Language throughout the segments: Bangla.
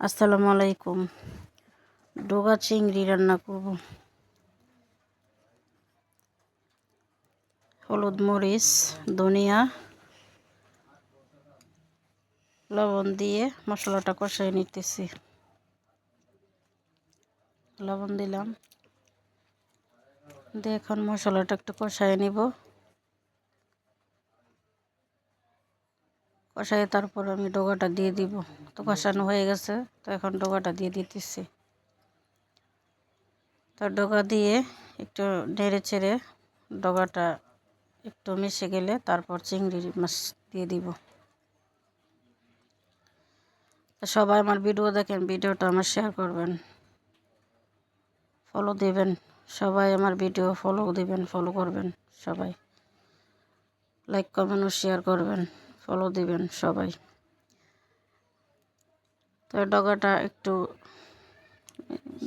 আসসালামু আলাইকুম। ডোগা চিংড়ি রান্না করব। হলুদ মরিচ, ধনিয়া, লবণ দিয়ে মশলাটা কষাই নিতেছি। লবণ দিলাম। দিয়ে এখন মশলাটা একটু কষাই নিব। কষাই তারপর আমি ডোগাটা দিয়ে দিব। তো কষানো হয়ে গেছে, তো এখন ডোগাটা দিয়ে দিতেছি। তো ডোগা দিয়ে একটু নেড়ে চেড়ে ডোগাটা একটু মিশে গেলে তারপর চিংড়ি মাছ দিয়ে দিব। সবাই আমার ভিডিও দেখেন, ভিডিওটা আমার শেয়ার করবেন। ফলো দেবেন। সবাই আমার ভিডিও ফলো দিবেন ফলো করবেন সবাই। লাইক কমেন্ট ও শেয়ার করবেন। ফলো দিবেন সবাই। তো ডগাটা একটু,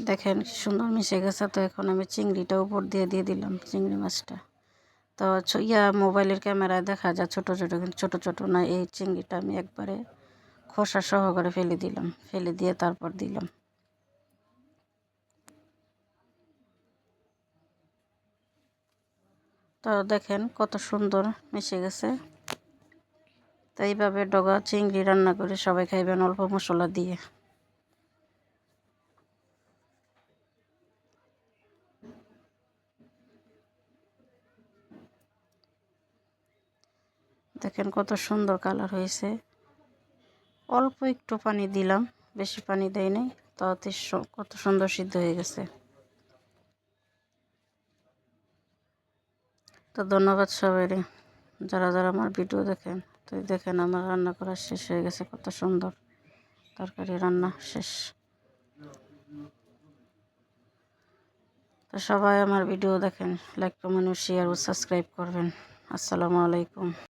দেখেন সুন্দর মিশে গেছে। তো এখন আমি চিংড়িটা উপর দিয়ে দিয়ে দিলাম চিংড়ি মাছটা। তো ইয়া মোবাইলের ক্যামেরায় দেখা যায় ছোট ছোট, কিন্তু ছোটো ছোটো না, এই চিংড়িটা আমি একবারে খোসা সহকারে ফেলে দিলাম। ফেলে দিয়ে তারপর দিলাম। তো দেখেন কত সুন্দর মিশে গেছে। তো এইভাবে ডগা চিংড়ি রান্না করে সবাই খাইবেন অল্প মশলা দিয়ে। দেখেন কত সুন্দর কালার হয়েছে। অল্প একটু পানি দিলাম, বেশি পানি দেয় নাই তাতে কত সুন্দর সিদ্ধ হয়ে গেছে। তো ধন্যবাদ সবাই যারা যারা আমার ভিডিও দেখেন। তো দেখেন আমার রান্না করা শেষ হয়ে গেছে, কত সুন্দর তরকারি রান্না শেষ। তো সবাই আমার ভিডিও দেখেন লাইক কমেন্ট শেয়ার ও সাবস্ক্রাইব করবেন। আসসালামু আলাইকুম।